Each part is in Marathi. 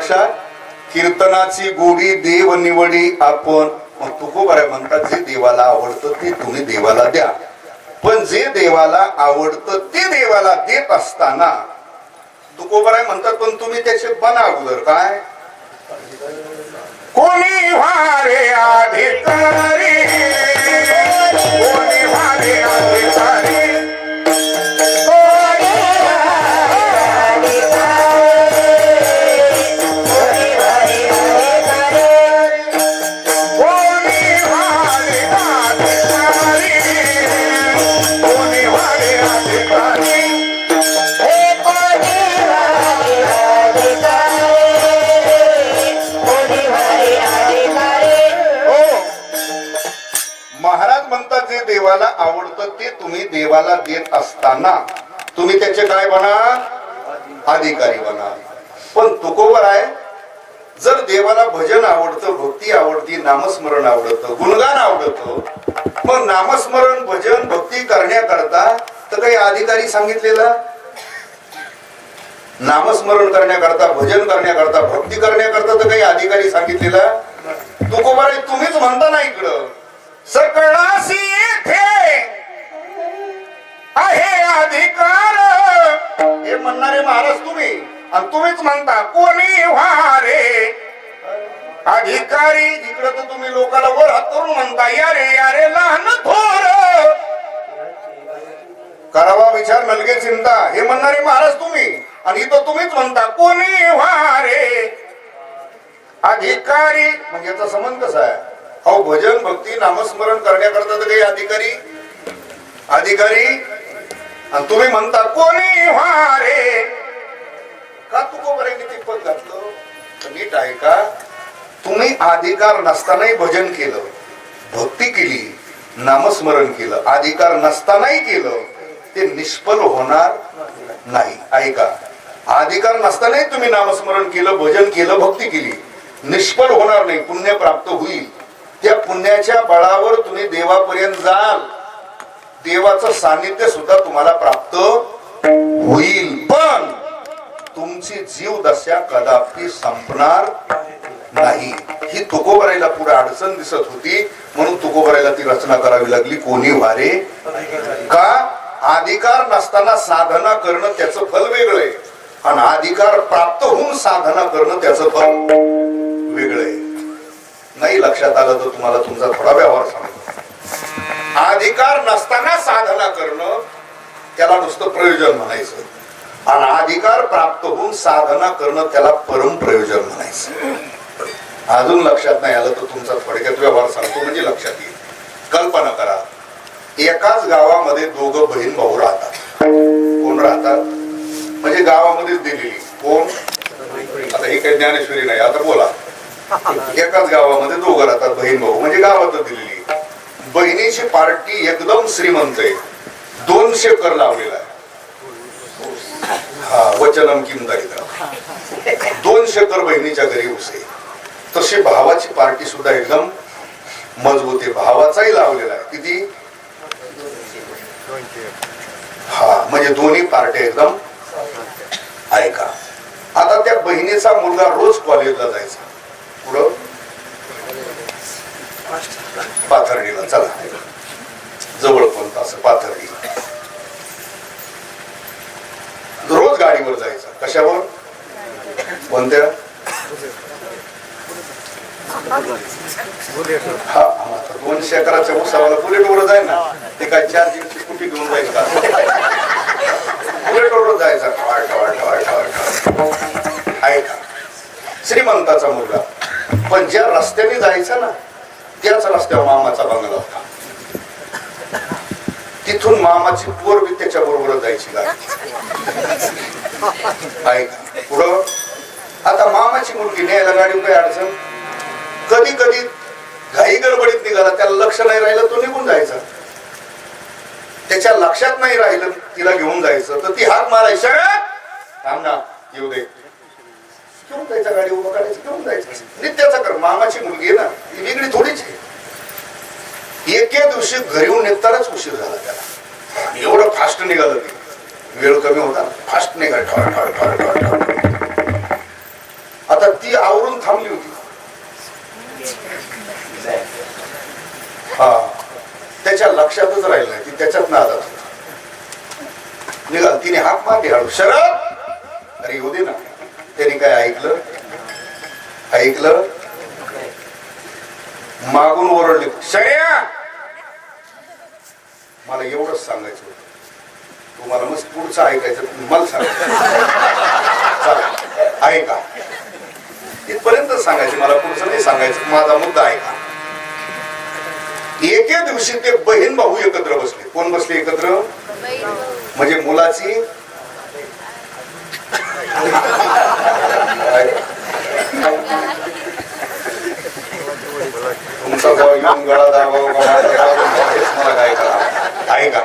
लक्षात कीर्तनाची गोडी देव निवडी आपण मग म्हणतात जे देवाला आवडतं ते तुम्ही देवाला द्या. पण जे देवाला आवडतं ते देवाला देत असताना तुकोबराय म्हणतात पण तुम्ही त्याचे बना अगोदर. काय? कोणी वारे अधिकारी देवाला देत असताना तुम्ही त्याचे काय बना अधिकारी बना पण तुकोवर आहे जर देवाला भजन आवडतं भक्ती आवडती नामस्मरण आवडतं गुणगान आवडतं मग नामस्मरण भजन भक्ती करण्याकरता तर काही अधिकारी सांगितलेला? नामस्मरण करण्याकरता भजन करण्याकरता भक्ती करण्याकरता तर काही अधिकारी सांगितलेला? तुकोबारे तुम्हीच म्हणता ना इकडं. सकळासी येथे आहे अधिकार. हे म्हणणारे महाराज तुम्ही आणि तुम्हीच म्हणता कोणी वारे अधिकारी इकडे तर तुम्ही लोकाला वर हात करून म्हणता यारे यारे लहान थोर. करावा विचार नलगे चिंता हे म्हणणारे महाराज तुम्ही आणि इथं तुम्हीच म्हणता कोणी वारे अधिकारी म्हणजे याचा संबंध कसा आहे? अहो भजन भक्ती नामस्मरण करण्याकरता तर काही अधिकारी? अधिकारी? आणि तुम्ही म्हणता कोणी व्हारे? का तू बरे किती पद घातलं नीट आहे का तुम्ही अधिकार नसतानाही भजन केलं भक्ती केली नामस्मरण केलं अधिकार नसतानाही केलं ते निष्फल होणार नाही. ऐका अधिकार नसतानाही तुम्ही नामस्मरण केलं भजन केलं भक्ती केली निष्फल होणार नाही पुण्य प्राप्त होईल. त्या पुण्याच्या बळावर तुम्ही देवापर्यंत जाल. देवाचं सानिध्य सुद्धा तुम्हाला प्राप्त होईल. पण तुमची जीव दशा कदापि संपणार नाही. ही तुकोबरायला पुढे अडचण दिसत होती म्हणून तुकोबरायला ती रचना करावी लागली. कोणी वारे? का? अधिकार नसताना साधना करणं त्याचं फल वेगळं आहे. आणि अधिकार प्राप्त होऊन साधना करणं त्याचं फल वेगळं आहे. नाही लक्षात आलं तर तुम्हाला तुमचा थोडा व्यवहार सांगतो. अधिकार नसताना साधना करणं त्याला नुसतं प्रयोजन म्हणायचं. आणि अधिकार प्राप्त होऊन साधना करणं त्याला परम प्रयोजन म्हणायचं. अजून लक्षात नाही आलं तर तुमचा थोडक्यात व्यवहार सांगतो म्हणजे लक्षात येईल. कल्पना करा एकाच गावामध्ये दोघं बहीण भाऊ राहतात. कोण राहतात? म्हणजे गावामध्येच दिलेली. कोण? आता ही काही ज्ञानेश्वरी नाही आता बोला. एकाच गावामध्ये दोघं राहतात बहीण भाऊ. म्हणजे गावातच दिलेली. बहिणीची पार्टी एकदम श्रीमंत आहे. दोनशे कर लावलेला आहे. हा वचनम किम दारिद्र दोनशे कर बहिणीच्या घरी उसे. तशी भावाची पार्टी सुद्धा एकदम मजबूत आहे. भावाचाही लावलेला आहे. किती? हा म्हणजे दोन्ही पार्ट्या एकदम ऐका. आता त्या बहिणीचा मुलगा रोज कॉलेजला जायचा. पुढं? पाथर्डीला चला. जवळ पण असं पाथर्डी रोज गाडीवर जायचं. कशावर? कोणत्या? हा दोनशे एकराच्या उसावाला बुलेटवर जाय ना. ते काय चार्जिंगची स्कूटी घेऊन जाईल का बुलेटवर जायचा. ठवाळ ठवाळ ठवाळ ठवाळ ठवाळ. ऐका श्रीमंताचा मुलगा. पण ज्या रस्त्याने जायचा ना त्याच रस्त्यावर मामाचा बंगला होता. तिथून मामाची पोर बी त्याच्या बरोबर जायची गाडी. पुढं? आता मामाची मुलगी न्यायला गाडी काही अडचण? कधी कधी घाई गडबडीत निघाला त्याला लक्ष नाही राहिलं तो निघून जायचा. त्याच्या लक्षात नाही राहिलं तिला घेऊन जायचं. तर ती हाक मारायची थांब ना येऊ दे. घेऊन जायचा गाडी उभं करायचं घेऊन जायचं. नित्याचा कर मामाची मुलगी आहे ना ती वेगळी थोडीच आहे. एके दिवशी घरी येऊन निघतानाच उशीर झाला त्याला. एवढं फास्ट निघालं ते वेळ कमी होता फास्ट निघाल ठर ठर ठर ठर ठर आता ती आवरून थांबली होती. हा. त्याच्या लक्षातच राहिलं नाही ती त्याच्यात नादात होता. निघाल तिने हात मागे हळू शरद! अरे येऊ दे ना. त्याने काय ऐकलं? ऐकलं? मागून ओरडले शर्या! मला एवढंच सांगायचं होतं. तुम्हाला मग पुढचं ऐकायचं मला सांगायचं ऐका. इथपर्यंत सांगायचं मला पुढचं नाही सांगायचं माझा मुद्दा ऐका. एके दिवशी ते बहीण भाऊ एकत्र बसले. कोण बसले एकत्र? म्हणजे मुलाची? तुमचा भाऊ येऊन गळा दाबावा मला काय करा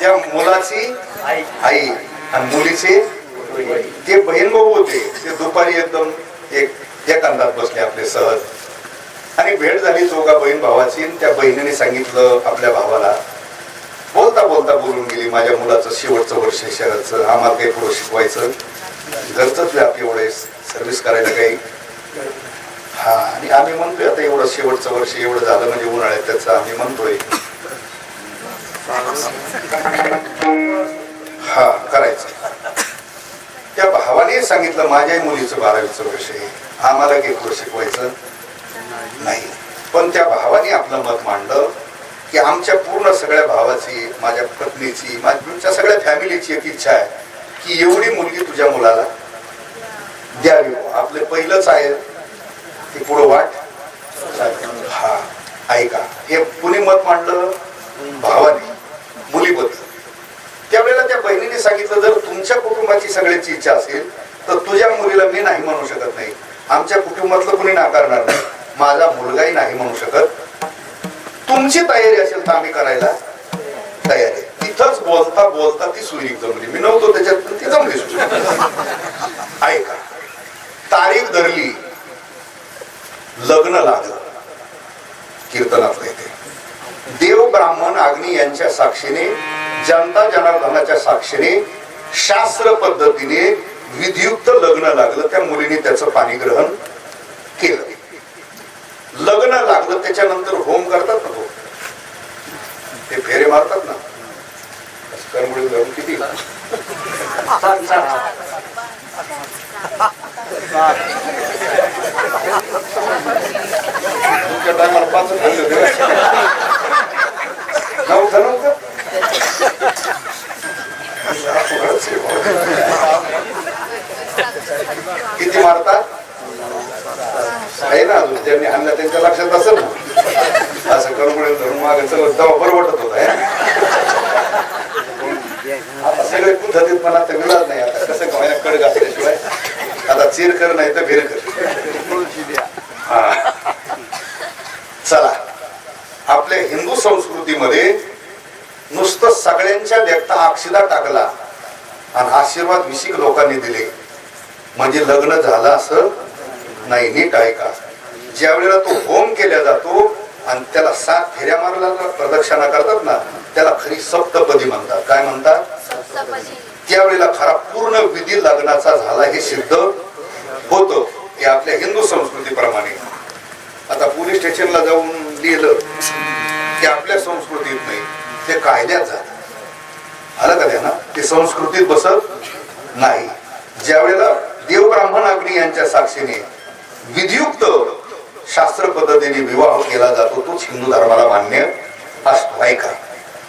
त्या मुलाची आई आणि मुलीचे ते बहीण भाऊ होते ते दुपारी एकदम एक एक अंदाज बसले आपले सहज आणि भेट झाली चौघा बहीण भावाची आणि त्या बहिणीने सांगितलं आपल्या भावाला बोलता बोलता बोलून गेली माझ्या मुलाचं शेवटचं वर्ष शहराचं आम्हाला काही पुढं शिकवायचं. घरचंच व्याप एवढे सर्व्हिस करायला काही. हा आणि आम्ही म्हणतोय आता एवढं शेवटचं वर्ष एवढं झालं म्हणजे उन्हाळ्यात त्याचं आम्ही म्हणतोय. हा करायचं. त्या भावाने सांगितलं माझ्याही मुलीचं बारावीचं वर्ष आहे. आम्हाला काही शिकवायचं नाही. पण त्या भावाने आपलं मत मांडलं की आमच्या पूर्ण सगळ्या भावाची माझ्या पत्नीची माझ्या सगळ्या फॅमिलीची एक इच्छा आहे. की एवढी मुलगी तुझ्या मुलाला द्यावी. आपलं पहिलंच आहे ती पुढं वाट. हा ऐका. हे कुणी मत मांडलं? भावाने मुलीबद्दल. त्यावेळेला त्या बहिणीने सांगितलं जर तुमच्या कुटुंबाची सगळ्याची इच्छा असेल तर तुझ्या मुलीला मी नाही म्हणू शकत नाही. आमच्या कुटुंबातलं कुणी नाकारणार नाही. माझा मुलगाही नाही म्हणू शकत. तुमची तयारी असेल तर आम्ही करायला तयार आहे. तिथंच बोलता बोलता ती सुरीक जमली. मी नव्हतो त्याच्यात पण ती जमली सुरी. ऐका. तारीख धरली. लग्न लागलं. कीर्तनातलं येते देव ब्राह्मण अग्नी यांच्या साक्षीने जनता जनार्दनाच्या साक्षीने शास्त्र पद्धतीने विधियुक्त लग्न लागलं. त्या मुलीने त्याचं पाणी ग्रहण केलं. लग्न लागलं त्याच्यानंतर होम करतात ना हो ते फेरे मारतात ना. करमुळे धरून किती? तुमच्या टायमाला पाच खाल्ले होते ना? झालं नव्हतं किती मारतात आहे ना अजून ज्यांनी आणलं त्यांच्या लक्षात असेल ना. असं करमुळे धरून मागे सगळं तेव्हा बरं वाटत होत आता सगळे पद्धतीत आता मिळत नाही. आता कसं काय कड घातल्याशिवाय आता चिर कर नाही तर भेर कर. हा. चला. आपल्या हिंदू संस्कृतीमध्ये नुसतं सगळ्यांच्या व्यक्ता अक्षिदा टाकला आणि आशीर्वाद विशिक लोकांनी दिले. म्हणजे लग्न झालं असं नाही नीट ऐका. ज्या वेळेला तो होम केला जातो आणि त्याला सात फेऱ्या मारला प्रदक्षिणा करतात ना त्याला खरी सप्तपदी म्हणतात. काय म्हणतात? त्यावेळेला खरा पूर्ण विधी लग्नाचा झाला हे सिद्ध होत. हे आपल्या हिंदू संस्कृतीप्रमाणे. आता पोलीस स्टेशनला जाऊन लिहिलं की आपल्या संस्कृतीत नाही ते कायद्यात झालं. आलं का त्यांना? ते संस्कृतीत बसत नाही. ज्या वेळेला देव ब्राह्मण अग्नी यांच्या साक्षीने विधियुक्त शास्त्र पद्धतीने विवाह केला जातो तोच हिंदू धर्माला मान्य असतो ऐका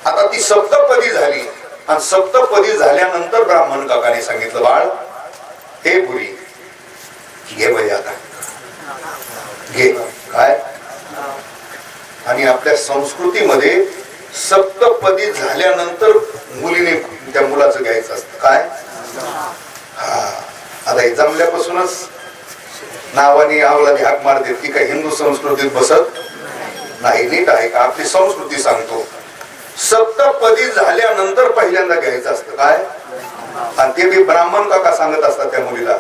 आता ती सप्तपदी झाली. आणि सप्तपदी झाल्यानंतर ब्राह्मण काकाने सांगितलं बाळ हे पुरी घे बाई आता. घे. काय? आणि आपल्या संस्कृतीमध्ये सप्तपदी झाल्यानंतर मुलीने त्या मुलाचं घ्यायचं असतं. काय? हा. आता हे जमल्यापासूनच नावाने आवला हाक मारते ती काय हिंदू संस्कृतीत बसत नाही. नीट आहे का? आपली संस्कृती सांगतो. सप्तपदी झाल्यानंतर पहिल्यांदा घ्यायचं असतं. काय? आणि ते बी ब्राह्मण काका सांगत असतात त्या मुलीला?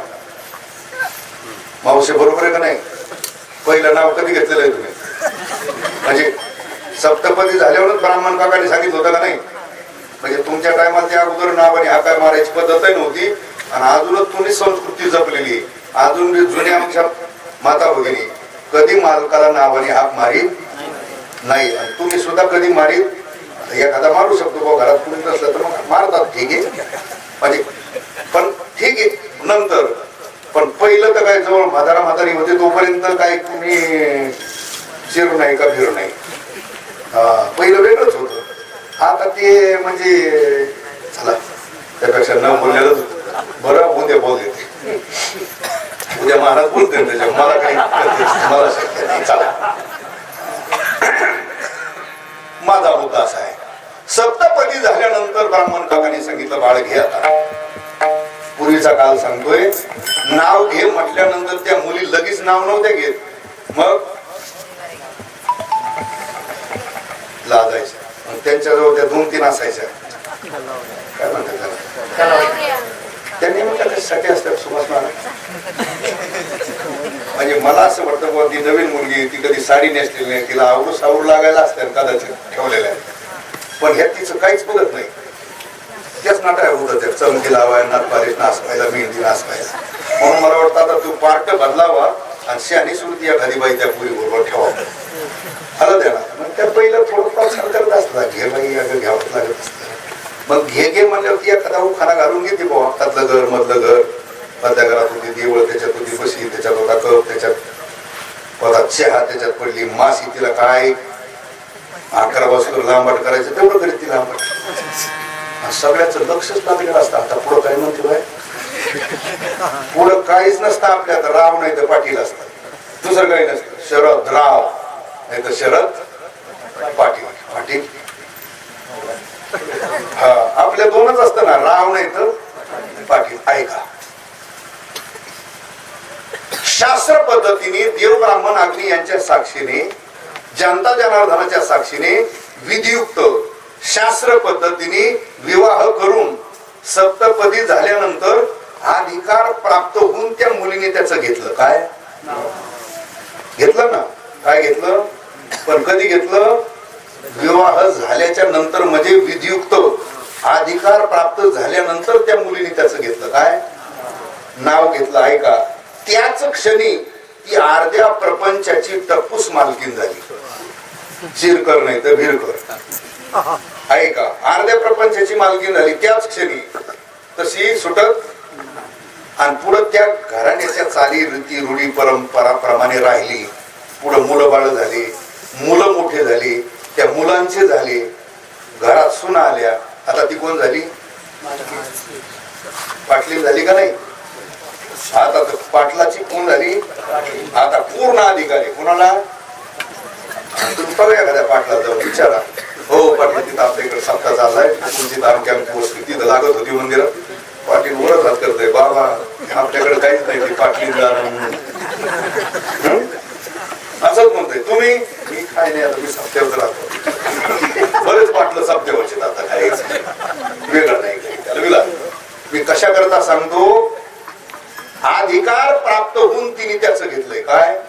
मावशी बरोबर आहे का नाही? पहिलं नाव कधी घेतलेलं आहे तुम्ही? म्हणजे सप्तपदी झाल्यावरच ब्राह्मण काकाने सांगितलं होतं का नाही? म्हणजे तुमच्या टायमाला त्या अगोदर आणि आकार मारायची पद्धतही नव्हती. आणि अजूनच तुम्ही संस्कृती जपलेली अजून जुन्या आमच्या माता भगिनी कधी मालकाला नावाने हाक मारीत नाही. आणि तुम्ही सुद्धा कधी मारीत एखादा मारू शकतो बा घरात कुणी नसलं तर मग मारतात ठीक आहे म्हणजे पण ठीक आहे नंतर. पण पहिलं तर काय जवळ म्हातारा म्हातारी होते तोपर्यंत काय कुणी शिरू नाही का फिरू नाही. पहिलं वेगळंच होतं. आता ते म्हणजे झालं त्यापेक्षा न बोललेलं बरं उद्या बोल देते उद्या महाराज बोलते त्याच्या मला काही मला शक्य नाही. चला. माझा मुद्दा असा आहे. सप्तपदी झाल्यानंतर ब्राह्मण काकाने सांगितलं बाळ घे आता. पूर्वीचा काल सांगतोय नाव घे म्हटल्यानंतर त्या मुली लगेच नाव नव्हत्या घेत. मग लाजायच्या. त्यांच्याजवळ त्या दोन तीन असायच्या. काय म्हणतात त्यांनी म्हटलं सगळे असतात सुभाष महाराज. म्हणजे मला असं वाटतं बाबा ती नवीन मुलगी ती कधी साडी नेसलेली नाही तिला आवडू सावरू लागायला असते कदाचित ठेवलेल्या पण ह्या तिचं काहीच बघत नाही. त्याच नाटा उडत ते चमकी लावाय नाटपारीत नाचवायला मेहंदी नाचवायला म्हणून मला वाटतं आता तू पार्ट बदलावा आणि शहाणी सुरती या घरी बाई त्या पुरी बरोबर ठेवा. आलं द्या मग त्या पहिलं थोडं पाऊस करत असतं घे बाई अगं घ्यावंच लागत असतं. मग घे घे म्हणल्यावरती एखादा खाना घालून घेते बुवा. हातातलं घर मधलं घर. मधल्या घरात होती देवळ त्याच्यात होती बशी त्याच्यात होता कप त्याच्यात होता चहा त्याच्यात पडली मासी तिला काय अकरा वाजता लांबट करायचं तेवढं करीत ती लांबट. सगळ्याचं लक्षच लागलेलं असतं. आता पुढं काय म्हणते बाय पुढं काहीच नसतं आपल्या आता. राव नाही तर पाटील असतात. दुसरं काही नसतं. शरद राव नाही तर शरद पाटील. पाटील हा आपल्या दोनच असतं ना. राव नाही तर पाटील. ऐका. शास्त्र पद्धतीने देव ब्राह्मण अग्नी यांच्या साक्षीने जनता जनार्दनाच्या साक्षीने विधियुक्त शास्त्र पद्धतीने विवाह करून सप्तपदी झाल्यानंतर अधिकार प्राप्त होऊन त्या मुलीने त्याचं घेतलं. काय? घेतलं ना? काय घेतलं? पण कधी घेतलं? विवाह झाल्याच्यानंतर म्हणजे विधियुक्त अधिकार प्राप्त झाल्यानंतर त्या मुलीने त्याचं घेतलं. काय? नाव घेतलं. आहे का त्याच क्षणी ती अर्ध्या प्रपंचाची टप्पूस मालकीन झाली. शिरकर नाही तर भिरकर ऐका अर्ध्या प्रपंचाची मालकीन झाली त्याच क्षणी तशी सुटत आणि पुढं त्या घराण्याच्या चाली रीती रूढी परंपरा प्रमाणे राहिली. पुढं मुलं बाळ झाली मुलं मोठे झाली त्या मुलांचे झाले. घरात सुना आल्या. आता ती कोण झाली? पाटली झाली का नाही? आता पाटलाची कोण झाली. आता पूर्ण अधिकारी कोणाला? तुम्ही बघा एखाद्या पाटला जाऊन विचारा. हो पाटील तिथं आपल्या इकडे सप्ताह चाललाय. तुमची तालुक्यात पोहोचली तिथं लागत होती मंदिर. पाटील वरच करतोय बाबा आपल्याकडे काहीच नाही ती पाटली असंच म्हणतोय. तुम्ही? मी काय नाही आता मी सप्त्यावर राहतो. बरेच पाटलं सप्त्यावरचे आता काय वेगळं नाही काही. त्याला मी कशा करता सांगतो? अधिकार प्राप्त होऊन तिने त्याचं घेतलंय. काय?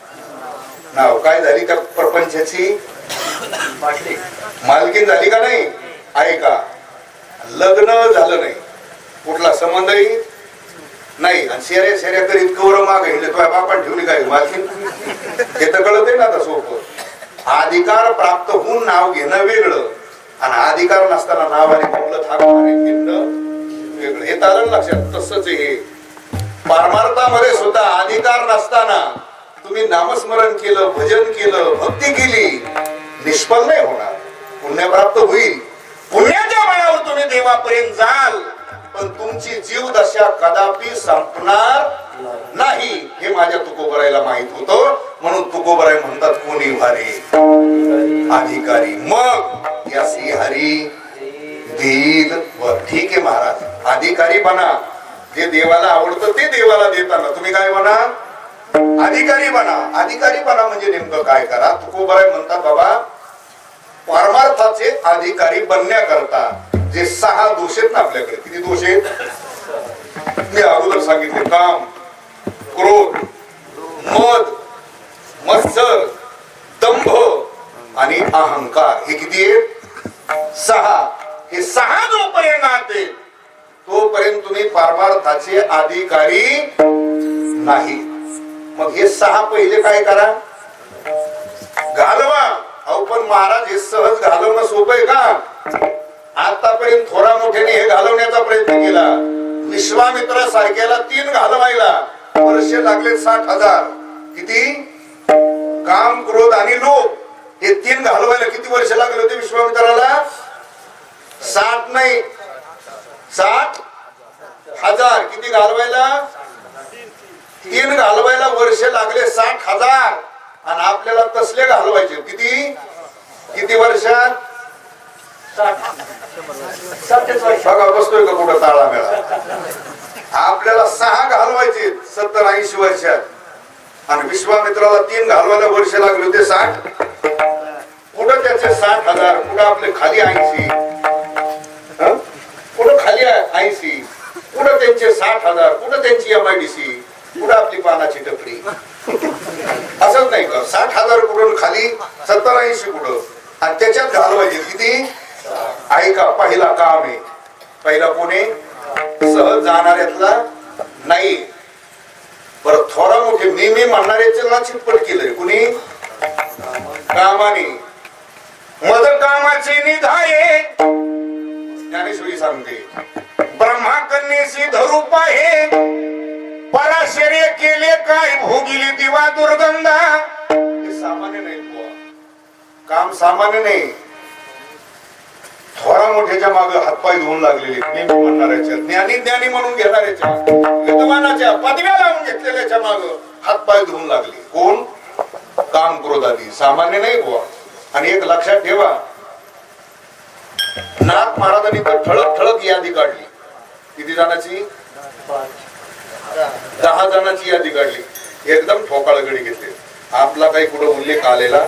नाव काय झाली त्या प्रपंचाची? मालकी झाली का नाही? ऐका. लग्न झालं नाही. कुठला संबंधही नाही. आणि शेऱ्या शेऱ्या करीत कवर माग हिंडले. तुझ्या बापान ठेवली काय? मालकी हे तर कळत ना आता सोप. अधिकार प्राप्त होऊन नाव घेणं वेगळं. आणि अधिकार नसताना नावाने बोललं थाक मारे वेगळं. हे तारण लक्षात तसंच आहे. हे पारमार्थामध्ये सुद्धा अधिकार नसताना तुम्ही नामस्मरण केलं भजन केलं भक्ती केली निष्फल नाही होणार. पुण्य प्राप्त होईल. पुण्याच्या बळावर तुम्ही देवापर्यंत जाल पण तुमची जीव दशा कदापि संपणार नाही. हे माझ्या तुकोबरायला माहीत होतं. म्हणून तुकोबराय म्हणतात कोणी भारी अधिकारी. मग या हरी देईल. व ठीक आहे महाराज. अधिकारी बना जे देवाला आवडतं ते देवाला देताना तुम्ही काय म्हणा? अधिकारी बना अधिकारी बना म्हणजे नेमकं काय करा? तुकोबराय म्हणतात बाबा परमार्थाचे अधिकारी बनण्याकरता जे सहा दोष आहेत ना आपल्याकडे किती दोष आहेत? मी अगोदर सांगितले काम क्रोध मद मत्सर दंभ आणि अहंकार. हे किती आहेत? सहा. हे सहा जोपर्यंत आते तुम्ही पारमार्थाचे अधिकारी नाही. मग हे सहा पहिले काय करा? घालवा. अहो पण महाराज हे सहज घालवणं सोपं आहे का? आतापर्यंत थोरा मोठ्याने हे घालवण्याचा प्रयत्न केला. विश्वामित्र सारख्याला तीन घालवायला. वर्ष लागले साठ हजार. किती? काम क्रोध आणि लोक हे तीन घालवायला किती वर्ष लागले होते विश्वामित्राला? साठ नाही. साठ? हजार किती घालवायला? तीन घालवायला वर्ष लागले साठ हजार. आणि आपल्याला तसले घालवायचे. किती? किती वर्षात बघा बसतोय का कुठं ताळा मेळा? आपल्याला सहा घालवायचे सत्तर ऐंशी वर्षात. आणि विश्वामित्राला तीन घालवायला वर्ष लागले होते साठ. कुठं त्याचे साठ हजार? कुठं आपले खाली ऐंशी? कुठं खाली ऐंशी? कुठं त्यांचे साठ हजार कुठं त्यांची एम आय डी सी कुठं आपली पानाची टपरी. असंच नाही का? साठ हजार कुठून खाली सत्तर ऐंशी कुठं? आणि त्याच्यात घालवायचे म्हणजे किती? ऐका पहिला काम आहे. पहिला कोणी? सहज जाणाऱ्यातला नाही. बरं थोडा मोठे मी मी म्हणणाऱ्याचे ना चिटपट केलंय. कुणी? कामाने. मद कामाचे निघाये. ज्ञानेश्वरी सांगते. ब्रह्मा कन्येशी धरू पाहे पराशर्य केले काय भोगिली दिवा दुर्गंधा. हे सामान्य नाही बुवा. काम सामान्य नाही. थोडा मोठ्याच्या मागे हातपाय धुवून लागलेले. नेहमी म्हणणाऱ्याच्या ज्ञानी ज्ञानी म्हणून घेणाऱ्याच्या विद्वानाच्या पदव्या लावून घेतलेल्याच्या माग हातपाय धुवून लागले. कोण? काम क्रोधादी सामान्य नाही बुवा. आणि एक लक्षात ठेवा. नाथ महाराजांनी तर ठळक ठळक यादी काढली. किती जणांची? दहा जणांची यादी काढली. एकदम ठोकाळ गडी घेतले. आपला काही कुठं उल्लेख आलेला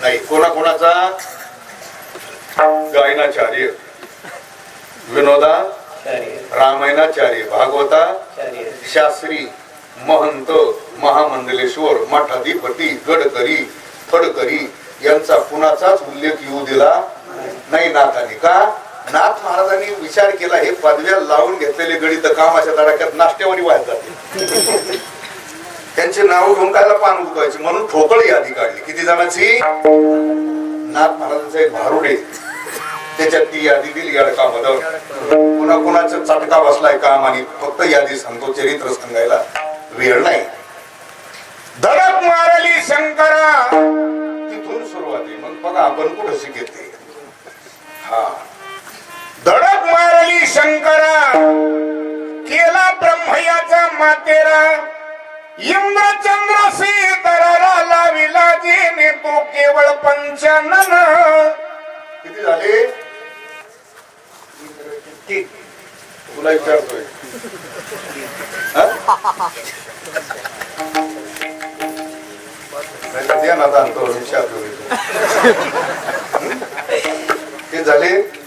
नाही. कोणाकोणाचा? गायनाचार्य विनोदा रामायणाचार्य भागवता शास्त्री महंत महामंडलेश्वर मठाधिपती गडकरी फडकरी यांचा कुणाचाच उल्लेख येऊ दिला नाही. नाथाने का? नाथ महाराजांनी विचार केला हे पदव्या लावून घेतलेले गणित कामाच्या तडाख्यात नाश्त्यावरी वाहत जाते. त्यांचे नाव घेऊन कायला पान उगवायचे म्हणून ठोकळ यादी काढली. किती जणांची? नाथ महाराजांचा एक भारुड. आहे त्याच्यात ती यादी दिली अडकामधून कुणा कुणाचा चटका बसलाय काम आणि फक्त यादी सांगतो चरित्र सांगायला वेळ नाही. धडक मारली शंकरा. तिथून सुरुवात आहे. मग बघा आपण कुठं शिकेते हा. धडक मारली शंकरा. केला ब्रह्मयाचा मातेरा. इंद्रचंद्र सीतराला लाविला जेने तो केवळ पंचानन किती झाले? तुला विचारतोय. ना ते झाले?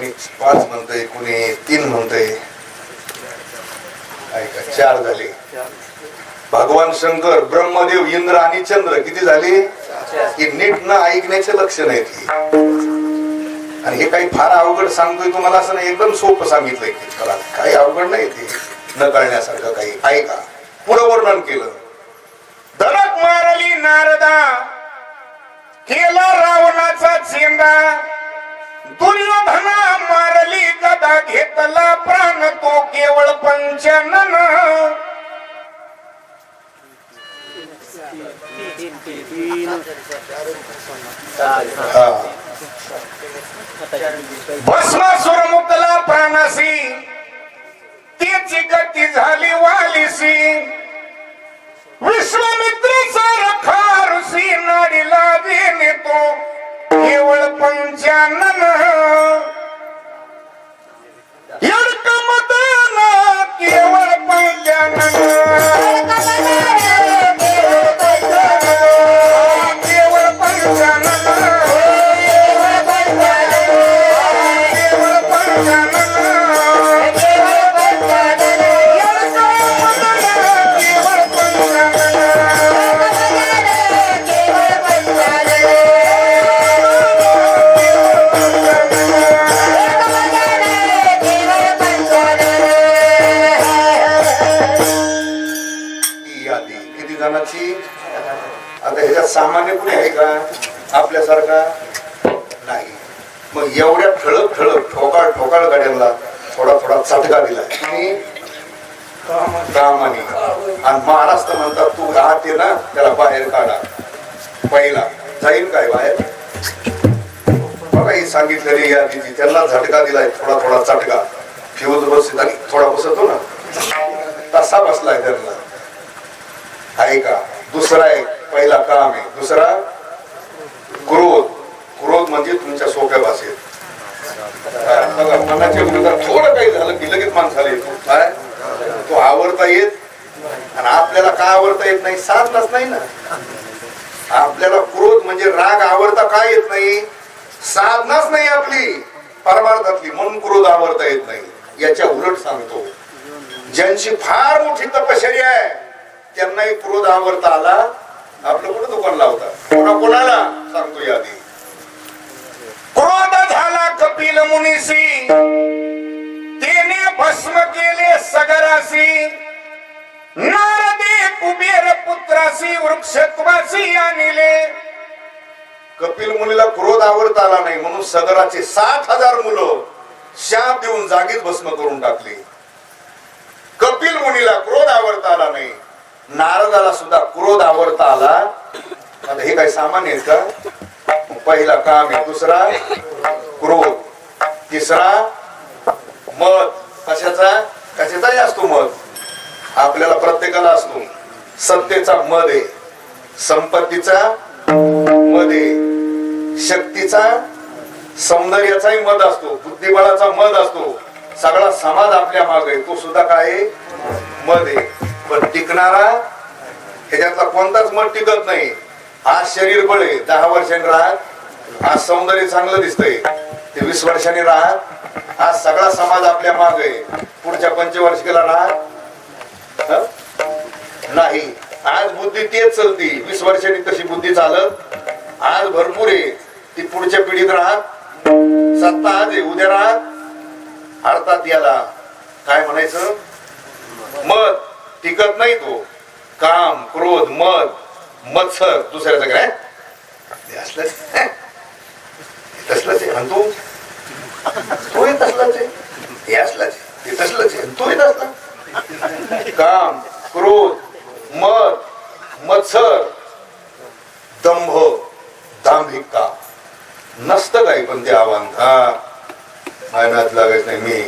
कोणी पाच म्हणतंय कोणी तीन म्हणतंय. ऐका चार झाले. भगवान शंकर ब्रह्मदेव इंद्र आणि चंद्र किती झाले? हे नीट न ऐकण्याचे लक्षण आहेत आणि हे काही फार अवघड सांगतोय तुम्हाला असं नाही एकदम सोपं सांगितलंय की काही अवघड नाही ते. न कळण्यासारखं काही. ऐका. पुढं वर्णन केलं. धडक मारली नारदा. केला रावणाचा चेंदा दुर्योधना मारली गदा घेतला प्राण तो केवळ पंचनन. भस्मासुर मुकला प्राणासी. त्याची गती झाली वालिसी. विश्वामित्र सारखा ऋषी नाडीला देणे तो. केवळ पंचानन यडकमदन केवळ पंचानन असा बसलाय त्यांना आहे का? दुसरा एक पहिला काम आहे. दुसरा? क्रोध. क्रोध म्हणजे तुमच्या सोप्या भाषेत. बघा, थोडं काही झालं की लगेच माणसाला येतो. काय? तो आवडता येत आणि आपल्याला का आवडता येत नाही? साधलाच नाही ना. आपल्याला क्रोध म्हणजे राग आवडता का येत नाही? साधनाच नाही आपली. परमार्थातली. म्हणून क्रोध आवडता येत नाही. याच्या उलट सांगतो. ज्यांची फार मोठी तपश्चर्या आहे त्यांनाही क्रोध आवरता आला आपलं कुठं दुकान लावता? कोणा कोणाला? सांगतो यादी. क्रोध झाला कपिल मुनीसी तेने भस्म केले सगरासी नारदे कुबेर पुत्रासी वृक्षत्वासी आणले. कपिल मुनीला क्रोध आवरता आला नाही म्हणून सगराचे सात हजार मुलं शाप देऊन जागीच भस्म करून टाकली. कपिल मुनीला क्रोध आवडता आला नाही. नारदाला सुद्धा क्रोध आवडता आला. आता हे काही सामान्य का? पहिला काम आहे. दुसरा क्रोध. तिसरा मत. कशाचा? कशाचाही असतो मत. आपल्याला प्रत्येकाला असतो. सत्तेचा मध आहे. संपत्तीचा मध आहे. शक्तीचा सौंदर्याचाही मध असतो. बुद्धिबळाचा मध असतो. सगळा समाज आपल्या माग आहे. तो सुद्धा काय आहे? पण टिकणारा ह्याच्यातला कोणताच मत टिकत नाही. आज शरीर बळ आहे. दहा वर्षांनी राहत आज सौंदर्य चांगलं दिसतंय. ते वीस वर्षांनी राहत आज सगळा समाज आपल्या माग आहे. पुढच्या पंचवार्षिकेला राहत नाही. आज बुद्धी तेच चलती. वीस वर्षांनी तशी बुद्धी चालत आज भरपूर आहे. ती पुढच्या पिढीत राहत सत्ता आज आहे. उद्या राहत अर्थात याला काय म्हणायचं? मत टिकत नाही तो. काम क्रोध मत मत्सर. दुसऱ्याचं काय? असलंच. तसलंच आहे. तू? तोही तसलाच आहे. हे असलाच आहे. तसलंच आहे. आणि तोही तसला. काम क्रोध मत मत्सर. दंभ दांभिकता. नसतं काही पण ते आव्हान. हा लागत नाही मी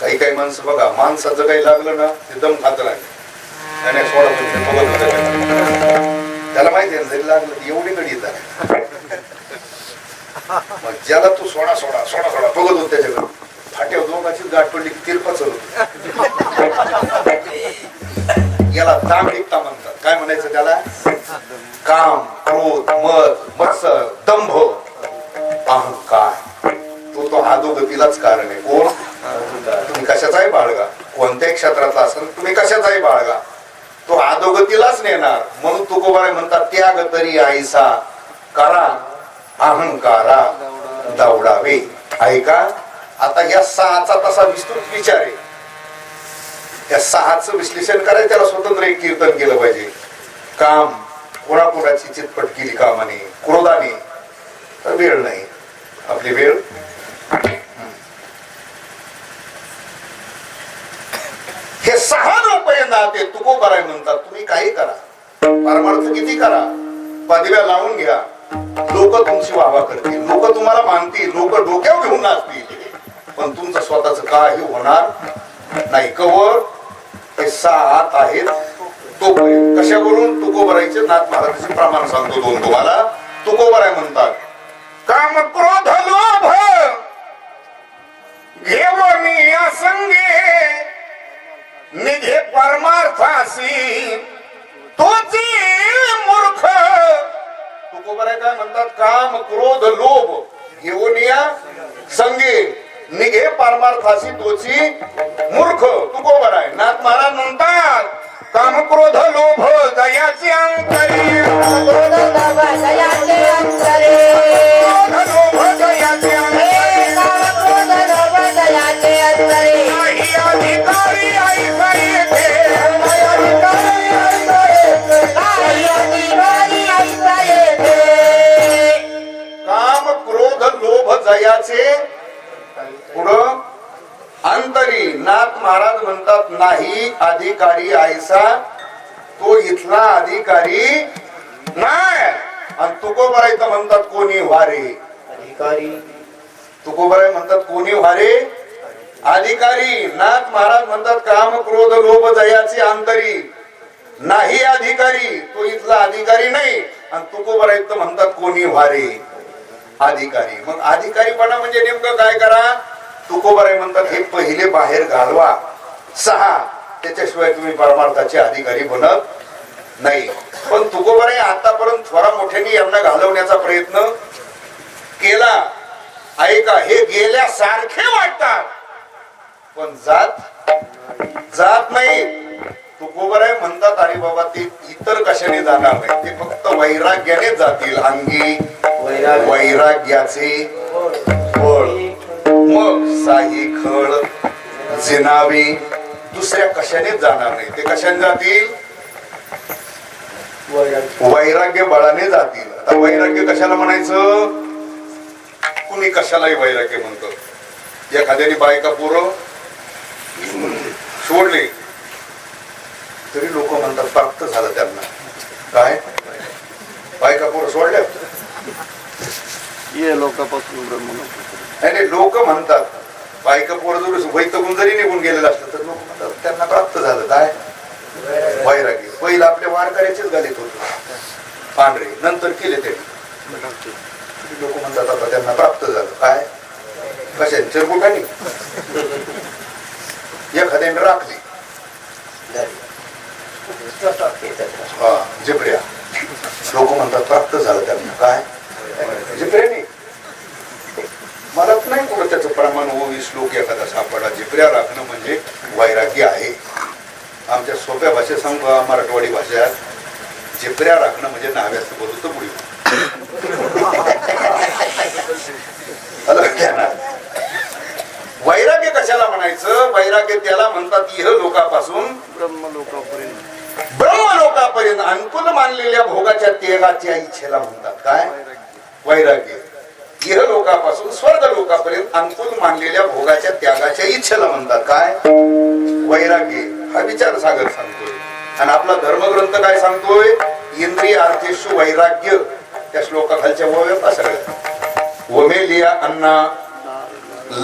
काही काही माणसं बघा माणसाचं काही लागलं ना ते दम खात राहिले नाही, सोडा त्याला माहिती आहे ना, जरी लागलं एवढी कडी येतात ज्याला तू सोडा सोडा सोडा सोडा तरी आईसा. करा अहंकारा. दौडावे. ऐका आता या सहाचा तसा विस्तृत विचार आहे. या सहाचं विश्लेषण करायचं त्याला स्वतंत्र एक कीर्तन केलं पाहिजे. काम. कोणाकोणाची चितपट केली कामाने क्रोधाने. तर वेळ नाही. आपली वेळ? हे सहा जोपर्यंत ते कराय म्हणतात तुम्ही काही करा. परमार्थ किती करा? पदव्या लावून घ्या. लोक तुमची वाहवा करतील. लोक तुम्हाला मानतील. लोक डोक्यावर घेऊन नाचतील. पण तुमचं स्वतःच काही होणार नाही. कवर हे सहा हात आहेत. तोपर्यंत कशावरून तुकोबरायचे नाथ महाराजांचे प्रमाण सांगतो दोन तुम्हाला? तुकोबराय म्हणतात काम क्रोध लोभ घेवनी असंगे निघे परमार्थासी तोची मूर्ख. तुकोबराय काय म्हणतात काम क्रोध लोभ घेऊन या संगे. निघे परमार्थासी तोची मूर्ख. तुकोबराय नाथ महाराज म्हणतात काम क्रोध लोभ दयाचे अंतरी. क्रोध लोभ दयाचे अंतरे. क्रोध लोभ दयाचे नाही अधिकारी आयसा तो इथला अधिकारी नाही आणि तुकोबराय तर म्हणतात कोणी व्हारे? अधिकारी. तुकोबराय म्हणतात कोणी व्हारे? अधिकारी. नाथ महाराज म्हणतात काम क्रोध लोभ दयाचे अंतरी. नाही अधिकारी. तो इथला अधिकारी नाही. आणि तुकोबराय तर म्हणतात कोणी व्हारे? अधिकारी. मग अधिकारीपणा म्हणजे नेमकं काय करा? तुकोबराय म्हणतात हे पहिले बाहेर घालवा. सहा. त्याच्याशिवाय तुम्ही परमार्थाचे अधिकारी बनत नाही. पण तुकोबराय आतापर्यंत थोडा मोठ्याने यांना घालवण्याचा प्रयत्न केला. ऐका हे गेल्यासारखे वाटतात. पण जात जात नाही. तुकोबराय म्हणतात अरे बाबा ते इतर कशाने जाणार नाही? ते फक्त वैराग्याने जातील. अंगी वैराग्य. वैराग्याचे फळ. मग साही खळ जिनावी दुसऱ्या कशाने जाणार नाही. ते कशाने जातील? वैराग्य. बळाने जातील. आता वैराग्य कशाला म्हणायचं? कुणी कशालाही वैराग्य म्हणतं. एखाद्याने बायका पोरं सोडले. तरी लोक म्हणतात प्राप्त झालं त्यांना. काय? बायका पोरं सोडल्या? ये लोकांपासून नाही लोक म्हणतात. बायका पोरं जर वैतकून जरी निघून गेलेलं असलं तर लोक म्हणतात त्यांना प्राप्त झालं. काय? वैराग्य पहिला आपल्या वारकऱ्याचेच गालीत होते. पांढरे. नंतर केले ते. लोक म्हणतात आता त्यांना प्राप्त झालं. काय? कशा चिरकुटाने एखाद्याने राखली. हा जिपऱ्या लोक म्हणतात प्राप्त झालं त्यांना. काय? जिपऱ्याने नाही कुठं त्याचं प्रमाण ओवीस श्लोक एखादा सापडा जिपऱ्या राखणं म्हणजे वैराग्य आहे. आमच्या सोप्या भाषेत सांगतो मराठवाडी भाषेत जिपऱ्या राखणं म्हणजे नाव्याचं बोलू तर? वैराग्य कशाला म्हणायचं? वैराग्य त्याला म्हणतात इह लोकापासून ब्रह्म लोकांपर्यंत ब्रह्म लोकापर्यंत अनुकूल मानलेल्या भोगाच्या त्यागाच्या इच्छेला म्हणतात. काय? वैराग्य. इहलोकापासून स्वर्ग लोकापर्यंत अंकुल मानलेल्या भोगाच्या त्यागाच्या इच्छेला म्हणतात. काय? वैराग्य. हा विचार सागर सांगतोय. आणि आपला धर्मग्रंथ काय सांगतोय? इंद्रिय अर्थेशु वैराग्य. त्या श्लोकाखालच्या वव्या सगळ्या वमेलिया अन्ना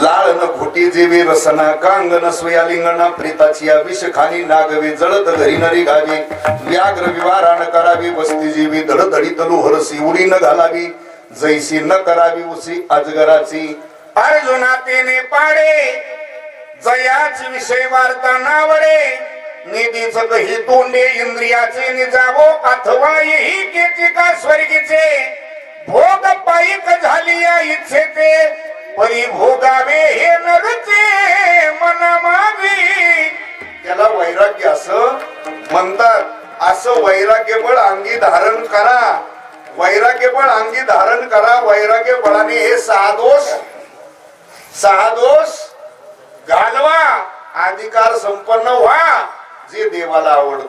लाळ न घोटी जेवे रसना कांगन स्वयालिंगना प्रेताची या विष खाली नागवे जळत घरी नरी घावी व्याघ्र विवारान करावी वस्ती जीवी धडधडी तलू हरसी उडी न घालावी जैसी न करावी उसी अजगराची. अर्जुना तेने पाडे. जयाची विषय वार्ता नावडे. निधीच दही तोंडे इंद्रियाचे निजावो अथवा येही केची का स्वर्गीचे? भोग पायिक झाली या इच्छेचे. परिभोगावे हे नरचे मन मावी त्याला वैराग्य असं म्हणतात. असं वैराग्य बळ अंगी धारण करा. वैराग्य बळ अंगी धारण करा. वैराग्य बळाने हे सहा दोष सहा दोष घालवा अधिकार संपन्न व्हा. जे देवाला आवडत.